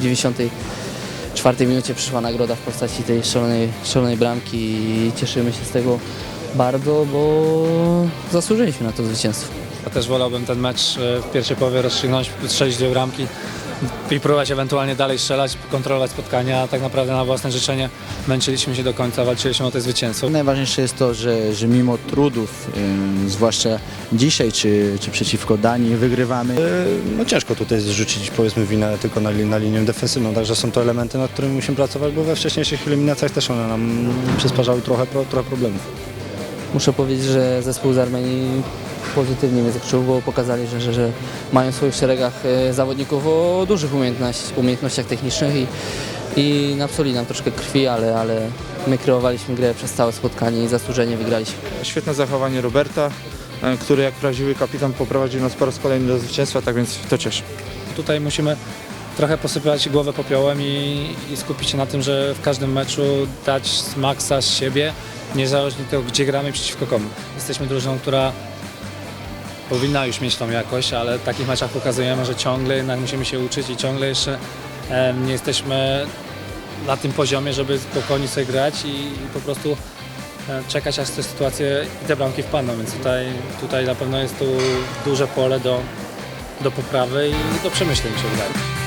94 minucie przyszła nagroda w postaci tej szalonej, szalonej bramki i cieszymy się z tego bardzo, bo zasłużyliśmy na to zwycięstwo. Ja też wolałbym ten mecz e, w pierwszej połowie rozstrzygnąć, strzelić dwie bramki i próbować ewentualnie dalej strzelać, kontrolować spotkania. Tak naprawdę na własne życzenie męczyliśmy się do końca, walczyliśmy o to zwycięstwo. Najważniejsze jest to, że, że mimo trudów, y, zwłaszcza dzisiaj czy, czy przeciwko Danii, wygrywamy. No ciężko tutaj zrzucić powiedzmy winę tylko na, li- na linię defensywną, także są to elementy, nad którymi musimy pracować, bo we wcześniejszych eliminacjach też one nam przysparzały trochę, pro- trochę problemów. Muszę powiedzieć, że zespół z Armenii pozytywnie mnie zaskoczył, bo pokazali, że, że, że mają w swoich szeregach e, zawodników o dużych umiejętności, umiejętnościach technicznych i, i napsuli nam troszkę krwi, ale, ale my kreowaliśmy grę przez całe spotkanie i zasłużenie wygraliśmy. Świetne zachowanie Roberta, e, który jak prawdziwy kapitan poprowadził nas po raz kolejny do zwycięstwa, tak więc to cieszy. Tutaj musimy trochę posypać głowę popiołem i, i skupić się na tym, że w każdym meczu dać z maksa z siebie, niezależnie od tego, gdzie gramy i przeciwko komu. Jesteśmy drużyną, która powinna już mieć tą jakość, ale w takich meczach pokazujemy, że ciągle jednak musimy się uczyć i ciągle jeszcze nie jesteśmy na tym poziomie, żeby spokojnie sobie grać i, po prostu e, czekać, aż te sytuacje i te bramki wpadną, więc tutaj, tutaj na pewno jest tu duże pole do, do poprawy i do przemyśleń, się wydaje.